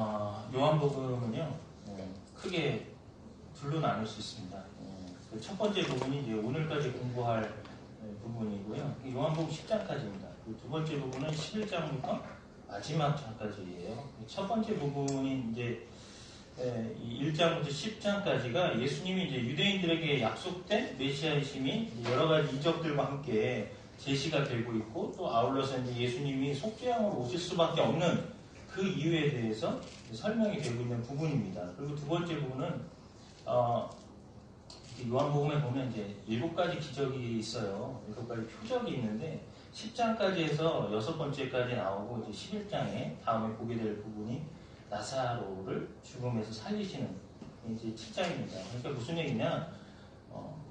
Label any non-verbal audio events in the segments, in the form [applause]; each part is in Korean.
어, 요한복음은요 어, 크게 둘로 나눌 수 있습니다. 어, 그첫 번째 부분이 이제 오늘까지 공부할 네, 부분이고요. 요한복음 10장까지입니다. 그두 번째 부분은 11장부터 마지막 장까지예요. 그첫 번째 부분이 이제 에, 이 1장부터 10장까지가 예수님이 이제 유대인들에게 약속된 메시아이심이 여러 가지 이적들과 함께 제시가 되고 있고 또 아울러서 이제 예수님이 속죄양으로 오실 수밖에 없는 그 이유에 대해서 설명이 되고 있는 부분입니다. 그리고 두 번째 부분은 어, 이 요한복음에 보면 이제 일곱 가지 기적이 있어요. 일곱 가지 표적이 있는데 10장까지 해서 여섯 번째까지 나오고 이제 11장에 다음에 보게 될 부분이 나사로를 죽음에서 살리시는 이제 7장입니다. 그러니까 무슨 얘기냐? 어,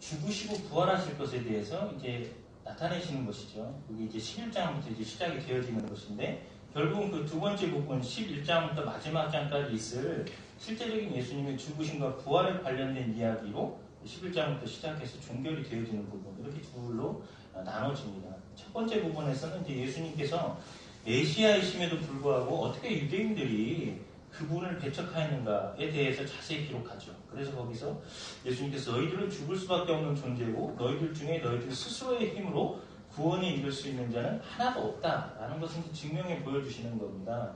죽으시고 부활하실 것에 대해서 이제 나타내시는 것이죠. 그게 이제 11장부터 이제 시작이 되어지는 것인데 결국은 그 두 번째 부분 11장부터 마지막 장까지 있을 실제적인 예수님의 죽으심과 부활에 관련된 이야기로 11장부터 시작해서 종결이 되어지는 부분 이렇게 둘로 어, 나눠집니다. 첫 번째 부분에서는 이제 예수님께서 메시아이심에도 불구하고 어떻게 유대인들이 그분을 배척하였는가에 대해서 자세히 기록하죠. 그래서 거기서 예수님께서 너희들은 죽을 수밖에 없는 존재고 너희들 중에 너희들 스스로의 힘으로 구원에 이를 수 있는 자는 하나도 없다라는 것을 증명해 보여주시는 겁니다.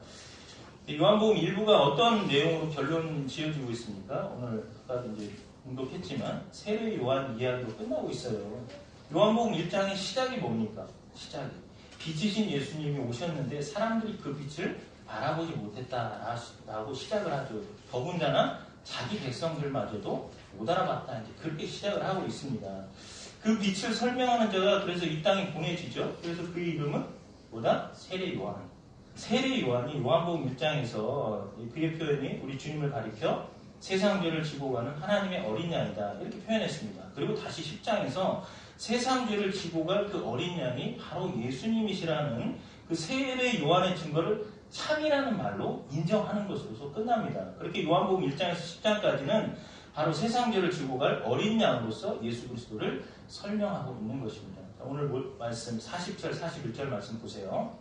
요한복음 일부가 어떤 내용으로 결론 지어지고 있습니까? 오늘 아까도 이제 공독했지만 세례 요한 이야기로 끝나고 있어요. 요한복음 1장의 시작이 뭡니까? 시작이 빛이신 예수님이 오셨는데 사람들이 그 빛을 알아보지 못했다라고 시작을 하죠. 더군다나 자기 백성들마저도 못 알아봤다. 이제 그렇게 시작을 하고 있습니다. 그 빛을 설명하는 자가 그래서 이 땅에 보내지죠. 그래서 그 이름은 뭐다? 세례 요한. 세례 요한이 요한복음 1장에서 그의 표현이 우리 주님을 가리켜 세상 죄를 지고 가는 하나님의 어린 양이다. 이렇게 표현했습니다. 그리고 다시 10장에서 세상 죄를 지고 갈 그 어린 양이 바로 예수님이시라는 그 세례 요한의 증거를 참이라는 말로 인정하는 것으로서 끝납니다. 그렇게 요한복음 1장에서 10장까지는 바로 세상 죄를 지고 갈 어린 양으로서 예수 그리스도를 설명하고 있는 것입니다. 자, 오늘 말씀 40절, 41절 말씀 보세요.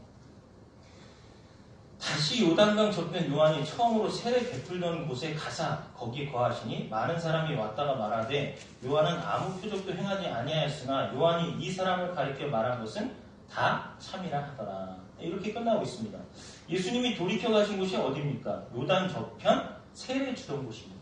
다시 요단강 저편 요한이 처음으로 세례 베풀던 곳에 가사 거기 거하시니 많은 사람이 왔다가 말하되 요한은 아무 표적도 행하지 아니하였으나 요한이 이 사람을 가리켜 말한 것은 다 참이라 하더라. 이렇게 끝나고 있습니다. 예수님이 돌이켜 가신 곳이 어디입니까? 요단 저편 세례 주던 곳입니다.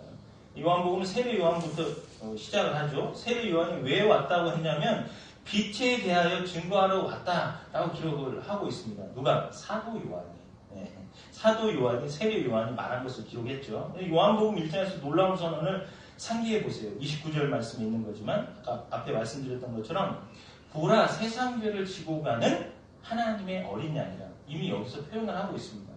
요한복음은 세례 요한부터 어, 시작을 하죠. 세례 요한이 왜 왔다고 했냐면 빛에 대하여 증거하러 왔다라고 기록을 하고 있습니다. 누가? 사도 요한이. 네. 사도 요한이 세례 요한이 말한 것을 기록했죠. 요한복음 1장에서 놀라운 선언을 상기해 보세요. 29절 말씀에 있는 거지만 아까 앞에 말씀드렸던 것처럼 보라 세상 죄를 지고 가는 하나님의 어린 양이라 이미 여기서 표현을 하고 있습니다.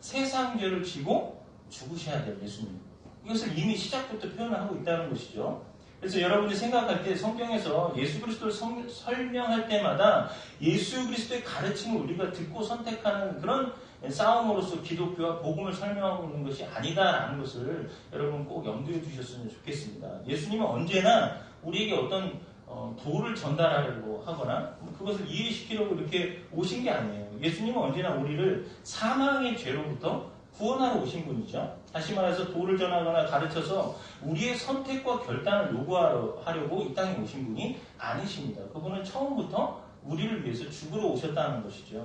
세상 죄를 지고 죽으셔야 될 예수님. 이것을 이미 시작부터 표현을 하고 있다는 것이죠. 그래서 여러분이 생각할 때 성경에서 예수 그리스도를 성, 설명할 때마다 예수 그리스도의 가르침을 우리가 듣고 선택하는 그런 싸움으로서 기독교와 복음을 설명하고 있는 것이 아니다라는 것을 여러분 꼭 염두에 두셨으면 좋겠습니다. 예수님은 언제나 우리에게 어떤 어, 도를 전달하려고 하거나 그것을 이해시키려고 이렇게 오신 게 아니에요. 예수님은 언제나 우리를 사망의 죄로부터 구원하러 오신 분이죠. 다시 말해서 도를 전하거나 가르쳐서 우리의 선택과 결단을 요구하려고 이 땅에 오신 분이 아니십니다. 그분은 처음부터 우리를 위해서 죽으러 오셨다는 것이죠.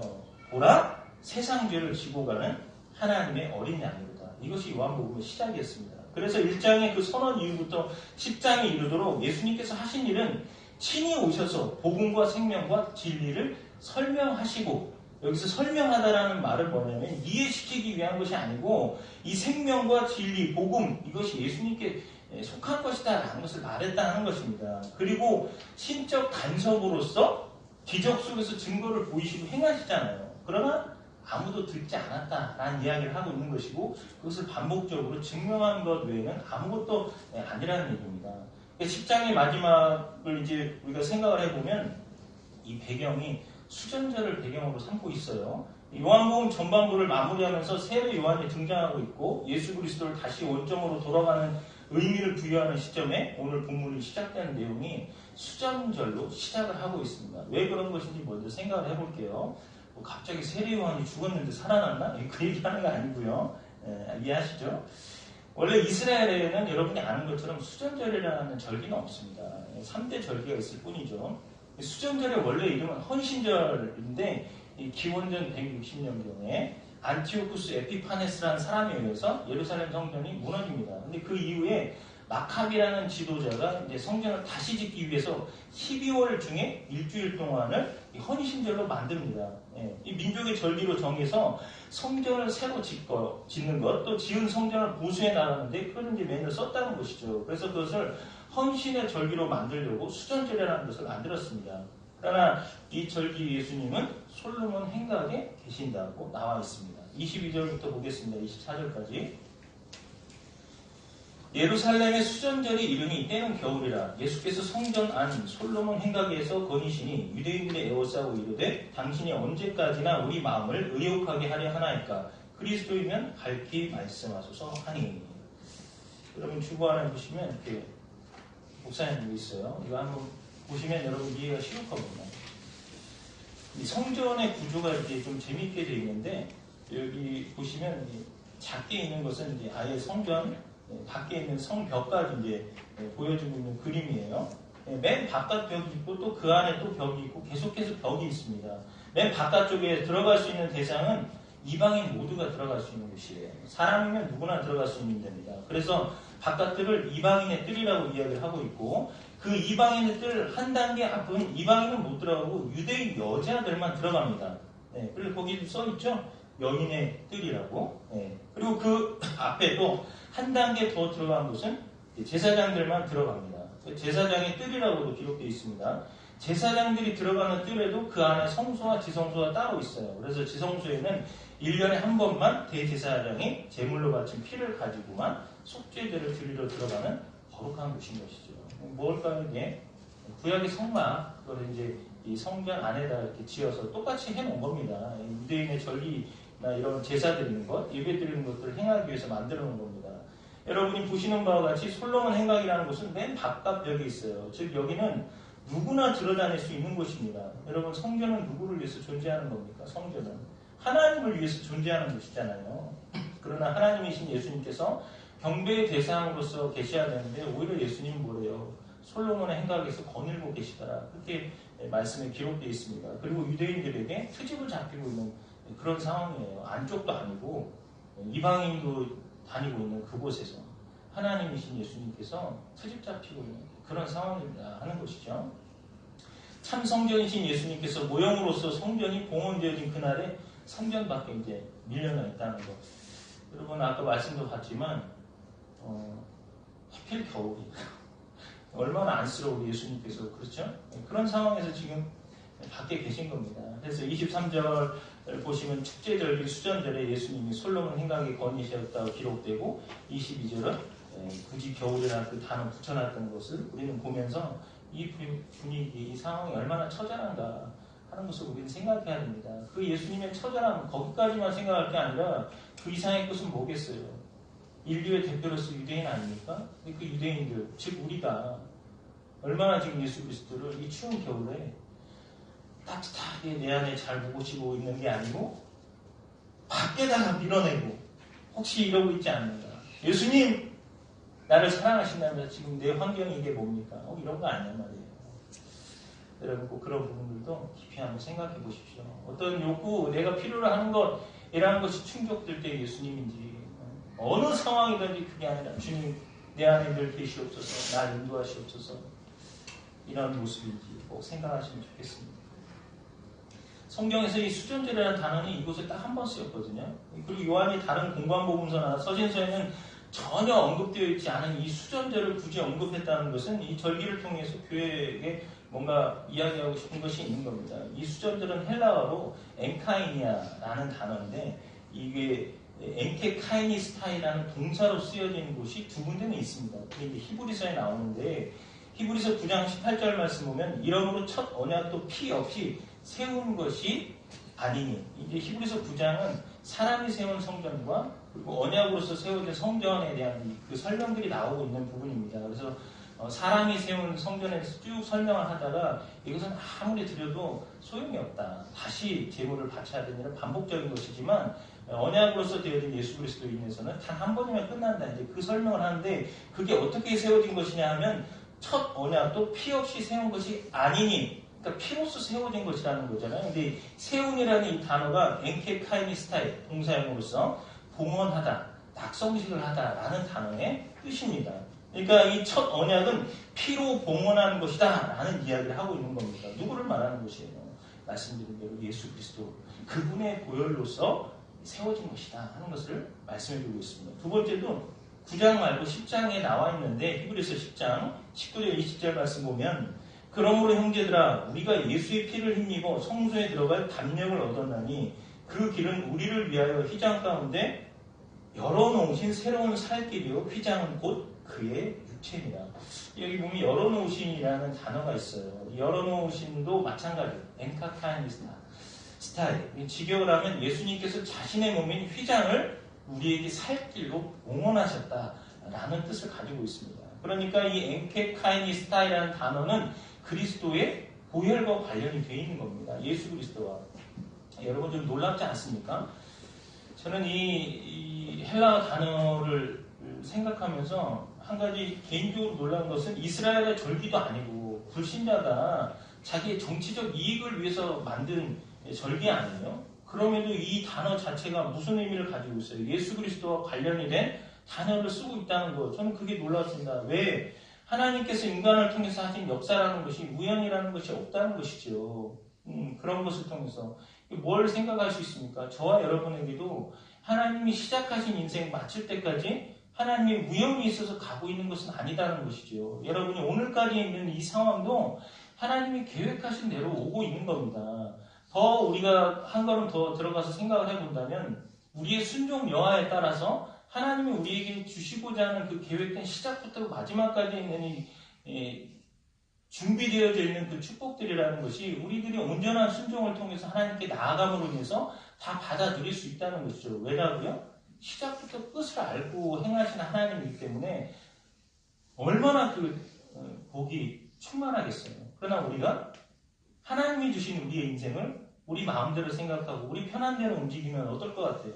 보라, 세상 죄를 지고 가는 하나님의 어린 양이로다. 이것이 요한복음의 시작이었습니다. 그래서 1장의 그 선언 이후부터 10장에 이르도록 예수님께서 하신 일은 친히 오셔서 복음과 생명과 진리를 설명하시고 여기서 설명하다라는 말을 뭐냐면 이해시키기 위한 것이 아니고 이 생명과 진리, 복음 이것이 예수님께 속한 것이다라는 것을 말했다는 것입니다. 그리고 신적 간섭으로서 기적 속에서 증거를 보이시고 행하시잖아요. 그러나 아무도 듣지 않았다라는 이야기를 하고 있는 것이고 그것을 반복적으로 증명한 것 외에는 아무것도 아니라는 얘기입니다. 10장의 마지막을 이제 우리가 생각을 해보면 이 배경이 수전절을 배경으로 삼고 있어요. 요한복음 전반부를 마무리하면서 세례 요한이 등장하고 있고 예수 그리스도를 다시 원점으로 돌아가는 의미를 부여하는 시점에 오늘 본문이 시작되는 내용이 수전절로 시작을 하고 있습니다. 왜 그런 것인지 먼저 생각을 해볼게요. 뭐 갑자기 세례 요한이 죽었는데 살아났나? 그 얘기하는 거 아니고요. 예, 이해하시죠? 원래 이스라엘에는 여러분이 아는 것처럼 수전절이라는 절기는 없습니다. 3대 절기가 있을 뿐이죠. 수전절의 원래 이름은 헌신절인데 이 기원전 160년경에 안티오쿠스 에피파네스라는 사람에 의해서 예루살렘 성전이 무너집니다. 근데 그 이후에 마카비라는 지도자가 이제 성전을 다시 짓기 위해서 12월 중에 일주일 동안을 이 헌신절로 만듭니다. 예, 이 민족의 절기로 정해서 성전을 새로 짓고, 짓는 것, 또 지은 성전을 보수해 나가는데 그런 이제 메뉴를 썼다는 것이죠. 그래서 그것을 헌신의 절기로 만들려고 수전절이라는 것을 만들었습니다. 그러나 이 절기 예수님은 솔로몬 행각에 계신다고 나와 있습니다. 22절부터 보겠습니다. 24절까지. 예루살렘의 수전절이 이름이 이때는 겨울이라 예수께서 성전 안 솔로몬 행각에서 거니시니 유대인들의 에워싸고 이르되 당신이 언제까지나 우리 마음을 의욕하게 하려 하나이까 그리스도이면 밝히 말씀하소서 하니 여러분 주보 안에 보시면 이렇게 목사님 있어요 이거 한번 보시면 여러분 이해가 쉬울 겁니다 이 성전의 구조가 이렇게 좀 재미있게 되어 있는데 여기 보시면 작게 있는 것은 이제 아예 성전 예, 밖에 있는 성벽까지 이제 예, 보여주고 있는 그림이에요. 예, 맨 바깥 벽이 있고 또 그 안에 또 벽이 있고 계속해서 벽이 있습니다. 맨 바깥쪽에 들어갈 수 있는 대상은 이방인 모두가 들어갈 수 있는 곳이에요. 사람이면 누구나 들어갈 수 있는 데입니다. 그래서 바깥들을 이방인의 뜰이라고 이야기를 하고 있고 그 이방인의 뜰 한 단계 앞은 이방인은 못 들어가고 유대인 여자들만 들어갑니다. 네, 그리고 거기 써 있죠. 여인의 뜰이라고. 네, 그리고 그 [laughs] 앞에도 한 단계 더 들어간 곳은 제사장들만 들어갑니다. 제사장의 뜰이라고도 기록되어 있습니다. 제사장들이 들어가는 뜰에도 그 안에 성소와 지성소가 따로 있어요. 그래서 지성소에는 1년에 한 번만 대제사장이 제물로 바친 피를 가지고만 속죄제를 드리러 들어가는 거룩한 곳인 것이죠. 뭘까요, 이게? 구약의 성막, 그걸 이제 이 성전 안에다 이렇게 지어서 똑같이 해놓은 겁니다. 유대인의 절기나 이런 제사 드리는 것, 예배 드리는 것들을 행하기 위해서 만들어 놓은 겁니다. 여러분이 보시는 바와 같이 솔로몬 행각이라는 곳은 맨 바깥 벽에 있어요. 즉 여기는 누구나 들어다닐 수 있는 곳입니다. 여러분 성전은 누구를 위해서 존재하는 겁니까? 성전은 하나님을 위해서 존재하는 곳이잖아요. 그러나 하나님이신 예수님께서 경배의 대상으로서 계셔야 되는데 오히려 예수님은 뭐래요? 솔로몬의 행각에서 거닐고 계시더라. 그렇게 말씀에 기록되어 있습니다. 그리고 유대인들에게 트집을 잡히고 있는 그런 상황이에요. 안쪽도 아니고 이방인도 다니고 있는 그곳에서 하나님이신 예수님께서 트집 잡히고 있는 그런 상황이다 하는 것이죠. 참 성전이신 예수님께서 모형으로서 성전이 봉헌되어진 그날에 성전 밖에 이제 밀려나 있다는 것. 여러분 아까 말씀도 봤지만 어, 하필 겨울이 [laughs] 얼마나 안쓰러워 예수님께서 그렇죠? 그런 상황에서 지금 밖에 계신 겁니다. 그래서 23절 보시면 축제절기 수전절에 예수님이 솔로몬 행각에 거니셨다고 기록되고 22절은 예, 굳이 겨울이라는 그 단어 붙여놨던 것을 우리는 보면서 이 분위기, 이 상황이 얼마나 처절한가 하는 것을 우리는 생각해야 됩니다. 그 예수님의 처절함 거기까지만 생각할 게 아니라 그 이상의 것은 뭐겠어요? 인류의 대표로서 유대인 아닙니까? 그 유대인들, 즉 우리가 얼마나 지금 예수 그리스도를 이 추운 겨울에 따뜻하게 내 안에 잘 묵으시고 있는 게 아니고 밖에다가 밀어내고 혹시 이러고 있지 않는가? 예수님 나를 사랑하신다면 지금 내 환경이 이게 뭡니까? 어, 이런 거 아니란 말이에요. 여러분 꼭 그런 부분들도 깊이 한번 생각해 보십시오. 어떤 욕구, 내가 필요로 하는 것, 이러한 것이 충족될 때 예수님인지 어느 상황이든지 그게 아니라 주님 내 안에 늘 계시옵소서, 날 인도하시옵소서 이런 모습인지 꼭 생각하시면 좋겠습니다. 성경에서 이 수전제라는 단어는 이곳에 딱 한 번 쓰였거든요. 그리고 요한이 다른 공관복음서나 서신서에는 전혀 언급되어 있지 않은 이 수전제를 굳이 언급했다는 것은 이 절기를 통해서 교회에게 뭔가 이야기하고 싶은 것이 있는 겁니다. 이 수전들은 헬라어로 엔카이니아라는 단어인데 이게 엔케카이니스타이라는 동사로 쓰여진 곳이 두 군데는 있습니다. 그게 이제 히브리서에 나오는데 히브리서 9장 18절 말씀 보면 이러므로 첫 언약도 피 없이 세운 것이 아니니 이제 히브리서 9장은 사람이 세운 성전과 그리고 언약으로서 세워진 성전에 대한 그 설명들이 나오고 있는 부분입니다. 그래서 어, 사람이 세운 성전에서 쭉 설명을 하다가 이것은 아무리 들여도 소용이 없다. 다시 제물을 바쳐야 되는 반복적인 것이지만 어, 언약으로서 되어진 예수 그리스도 인해서는 단 한 번이면 끝난다. 이제 그 설명을 하는데 그게 어떻게 세워진 것이냐 하면 첫 언약도 피 없이 세운 것이 아니니 그러니까 피로서 세워진 것이라는 거잖아요. 근데 세운이라는 이 단어가 엔케 카이니 스타의 동사형으로서 봉헌하다, 낙성식을 하다라는 단어의 뜻입니다. 그러니까 이 첫 언약은 피로 봉헌하는 것이다 라는 이야기를 하고 있는 겁니다. 누구를 말하는 것이에요? 말씀드린 대로 예수 그리스도 그분의 보혈로서 세워진 것이다 하는 것을 말씀해 주고 있습니다. 두 번째도 9장 말고 10장에 나와 있는데 히브리서 10장 19절 20절 말씀 보면 그러므로 형제들아 우리가 예수의 피를 힘입어 성소에 들어갈 담력을 얻었나니 그 길은 우리를 위하여 휘장 가운데 열어놓으신 새로운 살길이요 휘장은 곧 그의 육체입니다. 여기 보면 열어놓으신이라는 단어가 있어요. 열어놓으신도 마찬가지예요. 엔카타이니스타 스타일. 직역을 하면 예수님께서 자신의 몸인 휘장을 우리에게 살 길로 봉헌하셨다라는 뜻을 가지고 있습니다. 그러니까 이 엔케카이니스타이라는 단어는 그리스도의 보혈과 관련이 되어 있는 겁니다. 예수 그리스도와. 여러분 좀 놀랍지 않습니까? 저는 이, 이 헬라어 단어를 생각하면서 한 가지 개인적으로 놀란 것은 이스라엘의 절기도 아니고 불신자가 자기의 정치적 이익을 위해서 만든 절기 아니에요? 그럼에도 이 단어 자체가 무슨 의미를 가지고 있어요? 예수 그리스도와 관련이 된 단어를 쓰고 있다는 거. 저는 그게 놀랐습니다. 왜? 하나님께서 인간을 통해서 하신 역사라는 것이 우연이라는 것이 없다는 것이죠. 음, 그런 것을 통해서 뭘 생각할 수 있습니까? 저와 여러분에게도 하나님이 시작하신 인생 마칠 때까지 하나님의 무형이 있어서 가고 있는 것은 아니다는 것이죠. 여러분이 오늘까지 있는 이 상황도 하나님이 계획하신 대로 오고 있는 겁니다. 더 우리가 한 걸음 더 들어가서 생각을 해본다면 우리의 순종 여하에 따라서 하나님이 우리에게 주시고자 하는 그 계획된 시작부터 마지막까지 있는 이, 이 준비되어져 있는 그 축복들이라는 것이 우리들이 온전한 순종을 통해서 하나님께 나아감으로 인해서 다 받아들일 수 있다는 것이죠. 왜냐고요? 시작부터 끝을 알고 행하시는 하나님이기 때문에 얼마나 그 어, 복이 충만하겠어요. 그러나 우리가 하나님이 주신 우리의 인생을 우리 마음대로 생각하고 우리 편한 대로 움직이면 어떨 것 같아요?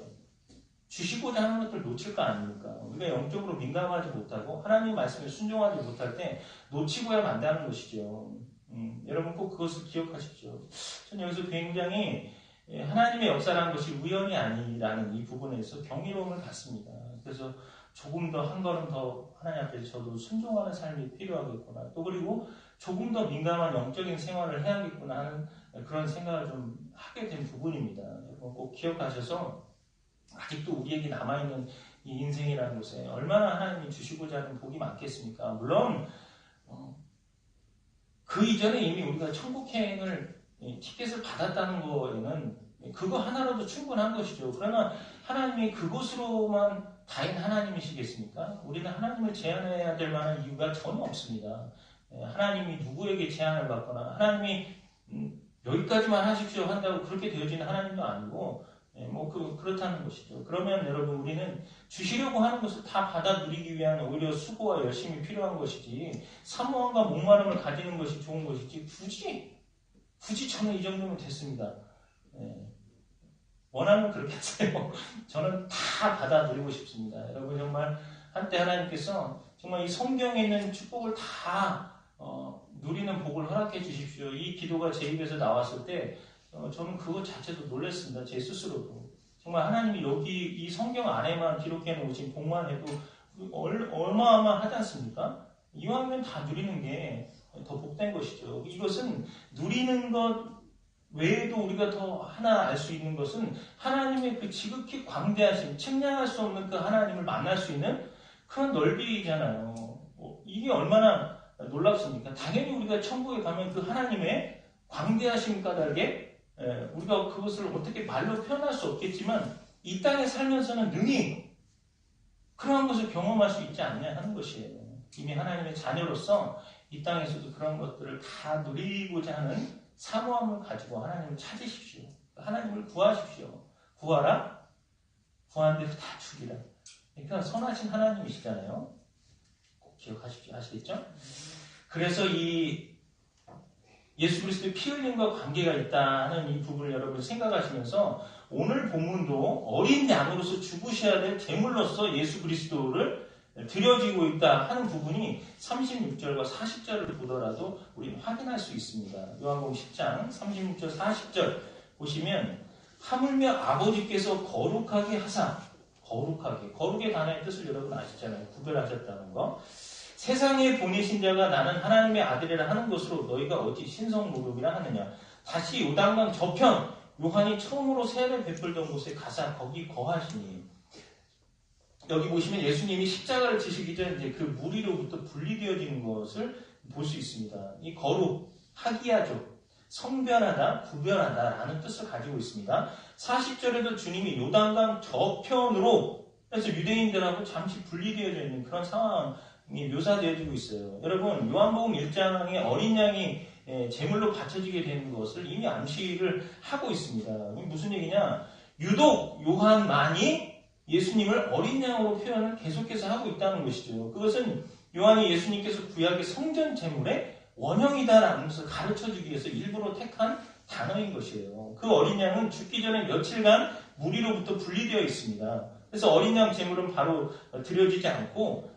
주시고자 하는 것들 놓칠 거 아닙니까? 우리가 영적으로 민감하지 못하고 하나님 말씀에 순종하지 못할 때 놓치고야 만다는 것이죠. 음, 여러분 꼭 그것을 기억하십시오. 저는 여기서 굉장히 예, 하나님의 역사라는 것이 우연이 아니라는 이 부분에서 경이로움을 갖습니다. 그래서 조금 더 한 걸음 더 하나님 앞에 저도 순종하는 삶이 필요하겠구나. 또 그리고 조금 더 민감한 영적인 생활을 해야겠구나 하는 그런 생각을 좀 하게 된 부분입니다. 꼭 기억하셔서 아직도 우리에게 남아있는 이 인생이라는 곳에 얼마나 하나님이 주시고자 하는 복이 많겠습니까? 물론 어, 그 이전에 이미 우리가 천국 행을 티켓을 받았다는 거에는 그거 하나로도 충분한 것이죠. 그러나 하나님이 그곳으로만 다인 하나님이시겠습니까? 우리는 하나님을 제한해야 될 만한 이유가 전혀 없습니다. 예, 하나님이 누구에게 제한을 받거나 하나님이 음, 여기까지만 하십시오 한다고 그렇게 되어지는 하나님도 아니고 예, 뭐 그, 그렇다는 것이죠. 그러면 여러분 우리는 주시려고 하는 것을 다 받아 누리기 위한 오히려 수고와 열심이 필요한 것이지 사모함과 목마름을 가지는 것이 좋은 것이지 굳이 굳이 저는 이 정도면 됐습니다. 예. 원하면 그렇게 하세요. [laughs] 저는 다 받아 누리고 싶습니다. 여러분 정말 한때 하나님께서 정말 이 성경에 있는 축복을 다 어, 누리는 복을 허락해 주십시오. 이 기도가 제 입에서 나왔을 때 어, 저는 그것 자체도 놀랐습니다. 제 스스로도. 정말 하나님이 여기 이 성경 안에만 기록해 놓으신 복만 해도 얼, 어마어마하지 않습니까? 이왕이면 다 누리는 게 더 복된 것이죠. 이것은 누리는 것 외에도 우리가 더 하나 알 수 있는 것은 하나님의 그 지극히 광대하신, 측량할 수 없는 그 하나님을 만날 수 있는 그런 넓이잖아요. 뭐 이게 얼마나 놀랍습니까? 당연히 우리가 천국에 가면 그 하나님의 광대하신 까닭에 예, 우리가 그것을 어떻게 말로 표현할 수 없겠지만 이 땅에 살면서는 능히 그러한 것을 경험할 수 있지 않냐 하는 것이에요. 이미 하나님의 자녀로서 이 땅에서도 그런 것들을 다 누리고자 하는 사모함을 가지고 하나님을 찾으십시오. 하나님을 구하십시오. 구하라? 구하는 대로 다 주기라. 그러니까 선하신 하나님이시잖아요. 꼭 기억하십시오. 아시겠죠? 그래서 이 예수 그리스도의 피 흘림과 관계가 있다는 이 부분을 여러분 생각하시면서 오늘 본문도 어린 양으로서 죽으셔야 될 제물로서 예수 그리스도를 드려지고 있다 하는 부분이 36절과 40절을 보더라도 우리는 확인할 수 있습니다. 요한복음 10장 36절 40절 보시면 하물며 아버지께서 거룩하게 하사 거룩하게 거룩의 단어의 뜻을 여러분 아시잖아요. 구별하셨다는 거. 세상에 보내신 자가 나는 하나님의 아들이라 하는 것으로 너희가 어찌 신성 모독이라 하느냐. 다시 요단강 저편 요한이 처음으로 세례 베풀던 곳에 가사 거기 거하시니 여기 보시면 예수님이 십자가를 지시기 전 이제 그 무리로부터 분리되어지는 것을 볼 수 있습니다. 이 거룩, 하기야죠. 성별하다, 구별하다라는 뜻을 가지고 있습니다. 40절에도 주님이 요단강 저편으로 그래서 유대인들하고 잠시 분리되어져 있는 그런 상황이 묘사되어지고 있어요. 여러분, 요한복음 1장에 어린 양이 예, 제물로 바쳐지게 되는 것을 이미 암시를 하고 있습니다. 무슨 얘기냐? 유독 요한만이 예수님을 어린 양으로 표현을 계속해서 하고 있다는 것이죠. 그것은 요한이 예수님께서 구약의 성전 제물의 원형이다라는 것을 가르쳐 주기 위해서 일부러 택한 단어인 것이에요. 그 어린 양은 죽기 전에 며칠간 무리로부터 분리되어 있습니다. 그래서 어린 양 제물은 바로 드려지지 않고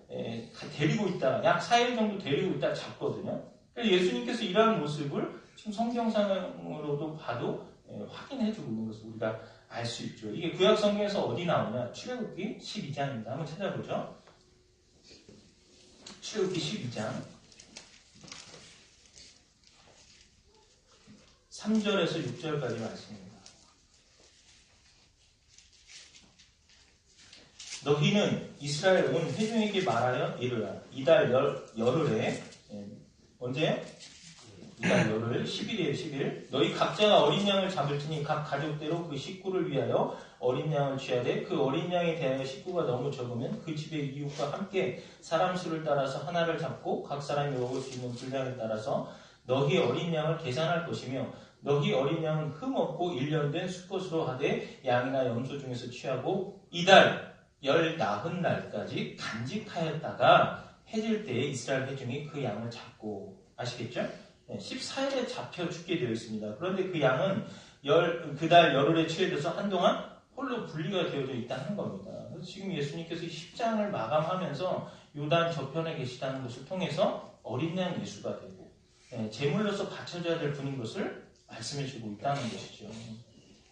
데리고 있다. 약 4일 정도 데리고 있다 잡거든요. 예수님께서 이러한 모습을 지금 성경상으로도 봐도 확인해주고 있는 것을 우리가 알 수 있죠. 이게 구약 성경에서 어디 나오냐? 출애굽기 12장입니다. 한번 찾아보죠. 출애굽기 12장 3절에서 6절까지 말씀입니다. 너희는 이스라엘 온 회중에게 말하여 이르라. 이달 열, 열흘에 예, 언제? 이달 열흘 10일이에요 10일. 너희 각자가 어린 양을 잡을 테니 각 가족대로 그 식구를 위하여 어린 양을 취하되 그 어린 양에 대하여 식구가 너무 적으면 그 집의 이웃과 함께 사람 수를 따라서 하나를 잡고 각 사람이 먹을 수 있는 분량에 따라서 너희 어린 양을 계산할 것이며 너희 어린 양은 흠 없고 1년 된 수컷으로 하되 양이나 염소 중에서 취하고 이달 열 나흔 날까지 간직하였다가 해질 때에 이스라엘 회중이 그 양을 잡고 아시겠죠? 14일에 잡혀 죽게 되어 있습니다. 그런데 그 양은 그달 열흘에 취해져서 한동안 홀로 분리가 되어져 있다는 겁니다. 지금 예수님께서 10장을 마감하면서 요단 저편에 계시다는 것을 통해서 어린 양 예수가 되고 제물로서 바쳐져야 될 분인 것을 말씀해 주고 있다는 것이죠.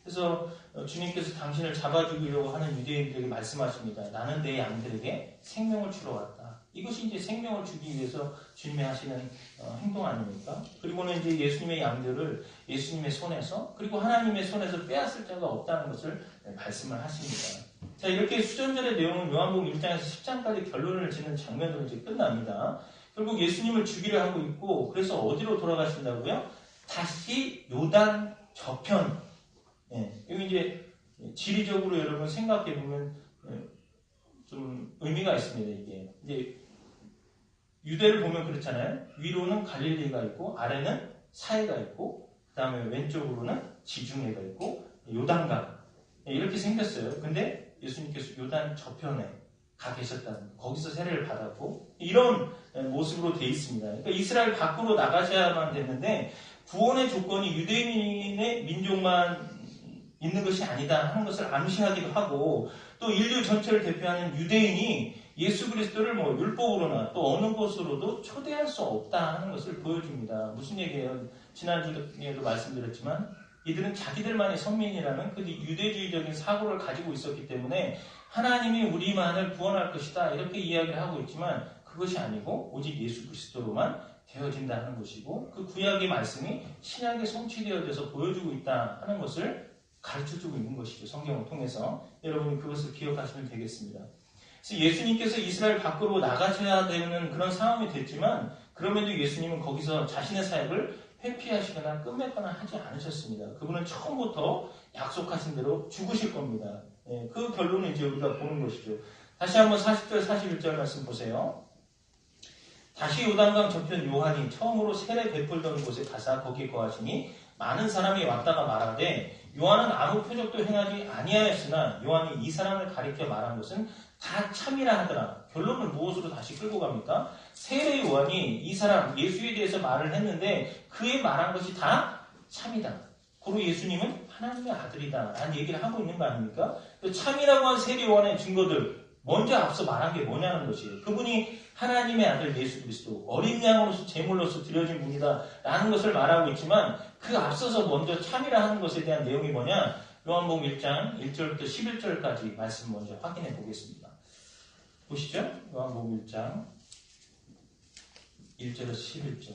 그래서 주님께서 당신을 잡아주려고 하는 유대인들에게 말씀하십니다. 나는 내 양들에게 생명을 주러 왔다. 이것이 이제 생명을 주기 위해서 주님이 하시는 어, 행동 아닙니까? 그리고는 이제 예수님의 양들을 예수님의 손에서 그리고 하나님의 손에서 빼앗을 자가 없다는 것을 말씀을 하십니다. 자 이렇게 수전절의 내용은 요한복음 1장에서 10장까지 결론을 짓는 장면으로 이제 끝납니다. 결국 예수님을 주기를 하고 있고 그래서 어디로 돌아가신다고요? 다시 요단 저편. 예, 여기 이제 지리적으로 여러분 생각해 보면 좀 의미가 있습니다. 이게 이제 유대를 보면 그렇잖아요. 위로는 갈릴리가 있고 아래는 사해가 있고 그 다음에 왼쪽으로는 지중해가 있고 요단강 예, 이렇게 생겼어요. 근데 예수님께서 요단 저편에 가 계셨다는 거기서 세례를 받았고 이런 모습으로 돼 있습니다. 그러니까 이스라엘 밖으로 나가셔야만 됐는데 구원의 조건이 유대인의 민족만 있는 것이 아니다 하는 것을 암시하기도 하고 또 인류 전체를 대표하는 유대인이 예수 그리스도를 뭐 율법으로나 또 어느 곳으로도 초대할 수 없다 하는 것을 보여줍니다. 무슨 얘기예요? 지난주에도 말씀드렸지만 이들은 자기들만의 선민이라는 그 유대주의적인 사고를 가지고 있었기 때문에 하나님이 우리만을 구원할 것이다 이렇게 이야기를 하고 있지만 그것이 아니고 오직 예수 그리스도로만 되어진다 하는 것이고 그 구약의 말씀이 신약에 성취되어져서 보여주고 있다 하는 것을 가르쳐주고 있는 것이죠. 성경을 통해서 여러분이 그것을 기억하시면 되겠습니다. 그래서 예수님께서 이스라엘 밖으로 나가셔야 되는 그런 상황이 됐지만 그럼에도 예수님은 거기서 자신의 사역을 회피하시거나 끝맺거나 하지 않으셨습니다. 그분은 처음부터 약속하신 대로 죽으실 겁니다. 예, 그 결론을 이제 우리가 보는 것이죠. 다시 한번 40절, 41절 말씀 보세요. 다시 요단강 저편 요한이 처음으로 세례 베풀던 곳에 가사 거기 거하시니 많은 사람이 왔다가 말하되 요한은 아무 표적도 행하지 아니하였으나 요한이 이 사람을 가리켜 말한 것은 다 참이라 하더라. 결론을 무엇으로 다시 끌고 갑니까? 세례 요한이 이 사람 예수에 대해서 말을 했는데 그의 말한 것이 다 참이다. 고로 예수님은 하나님의 아들이다. 라는 얘기를 하고 있는 거 아닙니까? 그 참이라고 한 세례 요한의 증거들 먼저 앞서 말한 게 뭐냐는 것이에요. 그분이 하나님의 아들 예수 그리스도 어린 양으로서 제물로서 드려진 분이다 라는 것을 말하고 있지만 그 앞서서 먼저 참이라 하는 것에 대한 내용이 뭐냐 요한복음 1장 1절부터 11절까지 말씀 먼저 확인해 보겠습니다. 보시죠. 요한복음 1장 1절에서 11절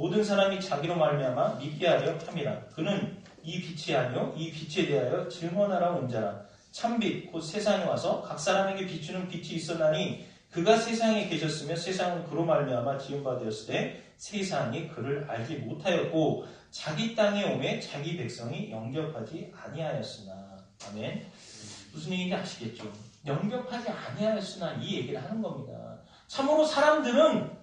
모든 사람이 자기로 말미암아 믿게 하려 함이라 그는 이 빛이 아니요 이 빛에 대하여 증언하러 온 자라 참빛 곧 세상에 와서 각 사람에게 비추는 빛이 있었나니 그가 세상에 계셨으며 세상은 그로 말미암아 지은 바 되었을 때 세상이 그를 알지 못하였고 자기 땅에 오매 자기 백성이 영접하지 아니하였으나 아멘 무슨 얘기인지 아시겠죠? 영접하지 아니하였으나 이 얘기를 하는 겁니다. 참으로 사람들은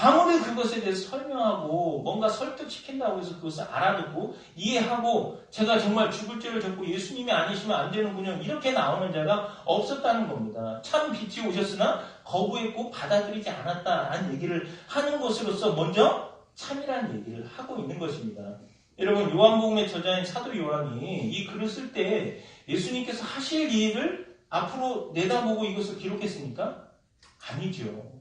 아무리 그것에 대해서 설명하고 뭔가 설득시킨다고 해서 그것을 알아듣고 이해하고 제가 정말 죽을 죄를 졌고 예수님이 아니시면 안 되는군요. 이렇게 나오는 자가 없었다는 겁니다. 참 빛이 오셨으나 거부했고 받아들이지 않았다라는 얘기를 하는 것으로서 먼저 참이라는 얘기를 하고 있는 것입니다. 여러분 요한복음의 저자인 사도 요한이 이 글을 쓸 때 예수님께서 하실 일을 앞으로 내다보고 이것을 기록했습니까? 아니죠.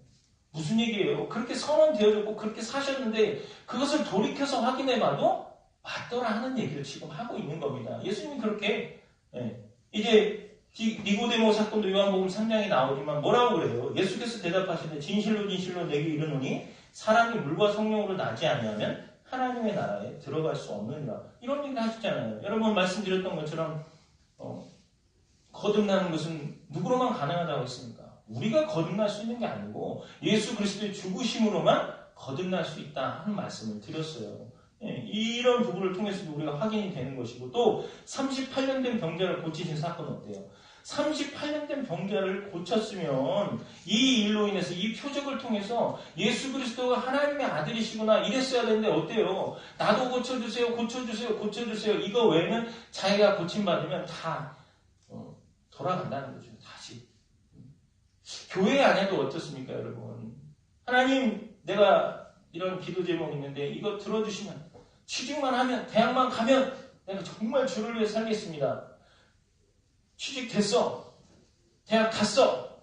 무슨 얘기예요? 그렇게 선언되어졌고 그렇게 사셨는데 그것을 돌이켜서 확인해봐도 맞더라 하는 얘기를 지금 하고 있는 겁니다. 예수님이 그렇게 예. 이제 니고데모 사건도 요한복음 3장에 나오지만 뭐라고 그래요? 예수께서 대답하시되 진실로 진실로 내게 이르노니 사람이 물과 성령으로 나지 아니하면 하나님의 나라에 들어갈 수 없느니라 이런 얘기를 하셨잖아요. 여러분 말씀드렸던 것처럼 어, 거듭나는 것은 누구로만 가능하다고 했습니까? 우리가 거듭날 수 있는 게 아니고 예수 그리스도의 죽으심으로만 거듭날 수 있다 하는 말씀을 드렸어요. 예, 이런 부분을 통해서도 우리가 확인이 되는 것이고 또 38년 된 병자를 고치신 사건은 어때요? 38년 된 병자를 고쳤으면 이 일로 인해서 이 표적을 통해서 예수 그리스도가 하나님의 아들이시구나 이랬어야 되는데 어때요? 나도 고쳐주세요, 고쳐주세요, 고쳐주세요. 이거 외에는 자기가 고침받으면 다 어, 돌아간다는 거죠. 다시. 교회 안에도 어떻습니까, 여러분? 하나님, 내가 이런 기도 제목 있는데 이거 들어주시면 취직만 하면 대학만 가면 내가 정말 주를 위해 살겠습니다. 취직됐어. 대학 갔어.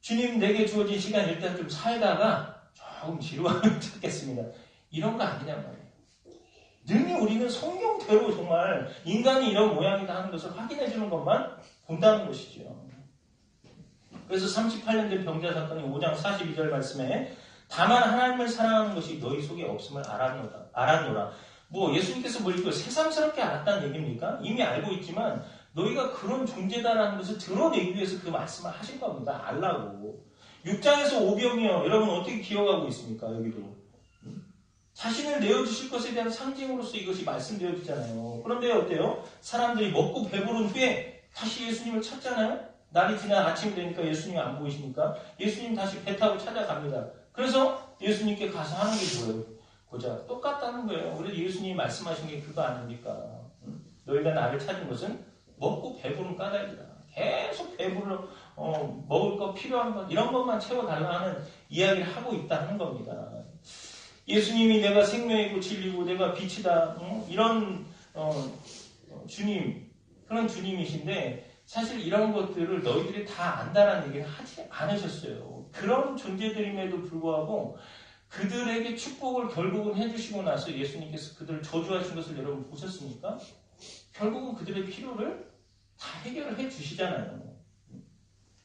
주님 내게 주어진 시간 일단 좀 살다가 조금 지루함을 [laughs] 찾겠습니다. 이런 거 아니냔 말이에요. 늘 우리는 성경대로 정말 인간이 이런 모양이다 하는 것을 확인해 주는 것만 본다는 것이죠. 그래서 38년 된 병자 사건이 5장 42절 말씀에 다만 하나님을 사랑하는 것이 너희 속에 없음을 알았노라. 알았노라. 뭐 예수님께서 뭘 이거 새삼스럽게 알았다는 얘기입니까? 이미 알고 있지만 너희가 그런 존재다라는 것을 드러내기 위해서 그 말씀을 하신 겁니다. 알라고. 6장에서 오병이요. 여러분 어떻게 기억하고 있습니까? 여기도. 자신을 내어주실 것에 대한 상징으로서 이것이 말씀되어지잖아요. 그런데 어때요? 사람들이 먹고 배부른 후에 다시 예수님을 찾잖아요? 날이 지나 아침이 되니까 예수님이 안 보이시니까 예수님 다시 배 타고 찾아갑니다. 그래서 예수님께 가서 하는 게 뭐예요? 고작 똑같다는 거예요. 그래서 예수님이 말씀하신 게 그거 아닙니까? 너희가 나를 찾은 것은 먹고 배부른 까닭이다. 계속 배부르 어, 먹을 거 필요한 것 이런 것만 채워달라는 이야기를 하고 있다는 겁니다. 예수님이 내가 생명이고 진리고 내가 빛이다 어? 이런 어, 주님 그런 주님이신데 사실 이런 것들을 너희들이 다 안다라는 얘기를 하지 않으셨어요. 그런 존재들임에도 불구하고 그들에게 축복을 결국은 해주시고 나서 예수님께서 그들을 저주하신 것을 여러분 보셨습니까? 결국은 그들의 필요를 다 해결을 해 주시잖아요.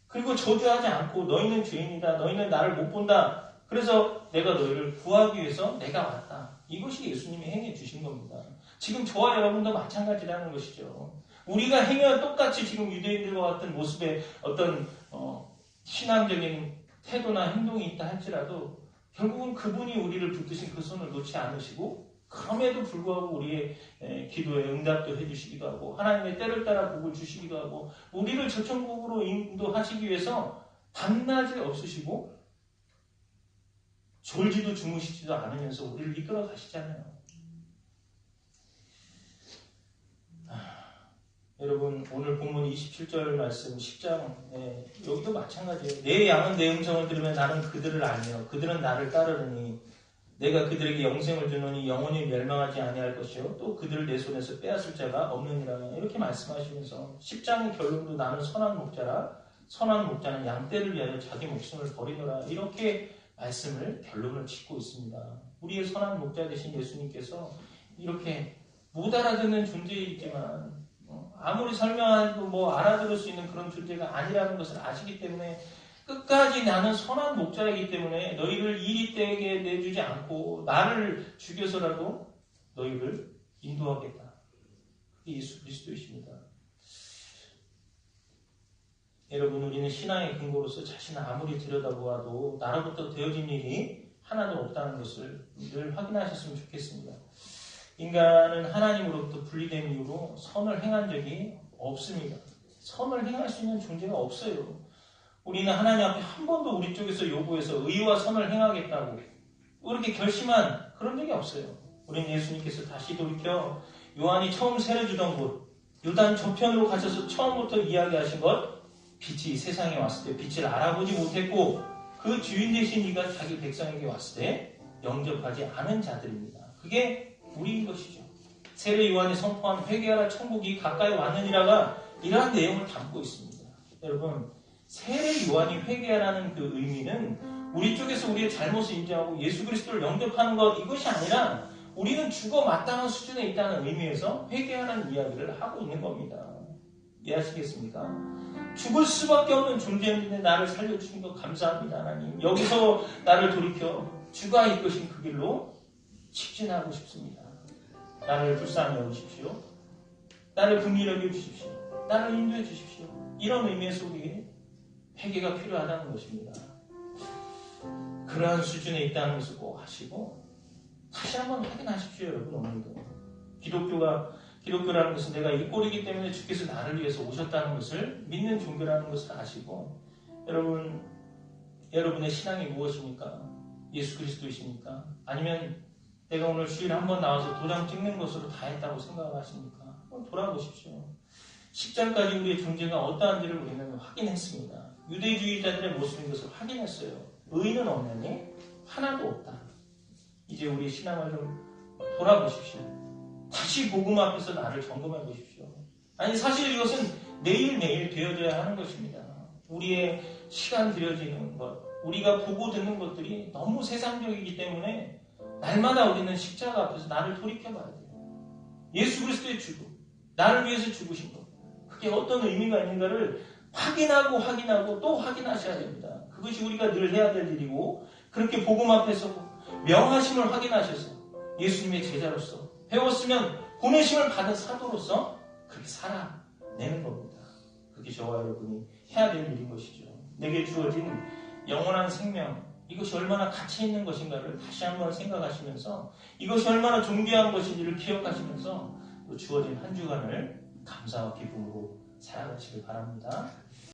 그리고 저주하지 않고 너희는 죄인이다. 너희는 나를 못 본다. 그래서 내가 너희를 구하기 위해서 내가 왔다. 이것이 예수님이 행해 주신 겁니다. 지금 저와 여러분도 마찬가지라는 것이죠. 우리가 행여 똑같이 지금 유대인들과 같은 모습의 어떤 어, 신앙적인 태도나 행동이 있다 할지라도 결국은 그분이 우리를 붙드신 그 손을 놓지 않으시고 그럼에도 불구하고 우리의 에, 기도에 응답도 해주시기도 하고 하나님의 때를 따라 복을 주시기도 하고 우리를 저천국으로 인도하시기 위해서 밤낮이 없으시고 졸지도 주무시지도 않으면서 우리를 이끌어 가시잖아요. 여러분 오늘 본문 27절 말씀 10장 예, 여기도 마찬가지예요. 내 양은 내 음성을 들으면 나는 그들을 알며 그들은 나를 따르느니 내가 그들에게 영생을 주노니 영원히 멸망하지 아니할 것이요. 또 그들을 내 손에서 빼앗을 자가 없느니라. 이렇게 말씀하시면서 10장의 결론도 나는 선한 목자라. 선한 목자는 양떼를 위하여 자기 목숨을 버리노라. 이렇게 말씀을 결론을 짓고 있습니다. 우리의 선한 목자 되신 예수님께서 이렇게 못 알아듣는 존재이지만 어, 아무리 설명해도 뭐 알아들을 수 있는 그런 존재가 아니라는 것을 아시기 때문에 끝까지 나는 선한 목자이기 때문에 너희를 이리 떼게 내주지 않고 나를 죽여서라도 너희를 인도하겠다. 그게 예수 그리스도이십니다. 여러분 우리는 신앙의 근거로서 자신을 아무리 들여다보아도 나로부터 되어진 일이 하나도 없다는 것을 늘 확인하셨으면 좋겠습니다. 인간은 하나님으로부터 분리된 이후로 선을 행한 적이 없습니다. 선을 행할 수 있는 존재가 없어요. 우리는 하나님 앞에 한 번도 우리 쪽에서 요구해서 의와 선을 행하겠다고 그렇게 결심한 그런 적이 없어요. 우리는 예수님께서 다시 돌이켜 요한이 처음 세례 주던 곳 요단 저편으로 가셔서 처음부터 이야기하신 것 빛이 세상에 왔을 때 빛을 알아보지 못했고 그 주인 되신 이가 자기 백성에게 왔을 때 영접하지 않은 자들입니다. 그게 우리인 것이죠. 세례 요한이 선포한 회개하라 천국이 가까이 왔느니라가 이러한 내용을 담고 있습니다. 여러분 세례 요한이 회개하라는 그 의미는 우리 쪽에서 우리의 잘못을 인정하고 예수 그리스도를 영접하는 것 이것이 아니라 우리는 죽어 마땅한 수준에 있다는 의미에서 회개하는 이야기를 하고 있는 겁니다. 이해하시겠습니까? 죽을 수밖에 없는 존재인데 나를 살려주신 것 감사합니다, 하나님. 여기서 나를 돌이켜 주가 이끄신 그 길로 직진하고 싶습니다. 나를 불쌍히 여기십시오. 나를 긍휼히 여기십시오. 나를 인도해 주십시오. 이런 의미에서 우리 회개가 필요하다는 것입니다. 그러한 수준에 있다는 것을 꼭 하시고 다시 한번 확인하십시오, 여러분 오늘도 기독교가 기독교라는 것은 내가 이 꼴이기 때문에 주께서 나를 위해서 오셨다는 것을 믿는 종교라는 것을 아시고 여러분 여러분의 신앙이 무엇입니까? 예수 그리스도이십니까? 아니면 내가 오늘 주일 한 번 나와서 도장 찍는 것으로 다 했다고 생각하십니까? 돌아보십시오. 10장까지 우리의 존재가 어떠한지를 우리는 확인했습니다. 유대주의자들의 모습인 것을 확인했어요. 의인은 없느니 하나도 없다. 이제 우리 신앙을 좀 돌아보십시오. 다시 복음 앞에서 나를 점검해 보십시오. 아니 사실 이것은 매일매일 되어져야 하는 것입니다. 우리의 시간 들여지는 것, 우리가 보고 듣는 것들이 너무 세상적이기 때문에 날마다 우리는 십자가 앞에서 나를 돌이켜봐야 돼요. 예수 그리스도의 죽음, 나를 위해서 죽으신 것, 그게 어떤 의미가 있는가를 확인하고 확인하고 또 확인하셔야 됩니다. 그것이 우리가 늘 해야 될 일이고 그렇게 복음 앞에서 명하심을 확인하셔서 예수님의 제자로서 배웠으면 보내심을 받은 사도로서 그렇게 살아내는 겁니다. 그게 저와 여러분이 해야 될 일인 것이죠. 내게 주어진 영원한 생명 이것이 얼마나 가치 있는 것인가를 다시 한번 생각하시면서 이것이 얼마나 존귀한 것인지를 기억하시면서 주어진 한 주간을 감사와 기쁨으로 살아가시길 바랍니다.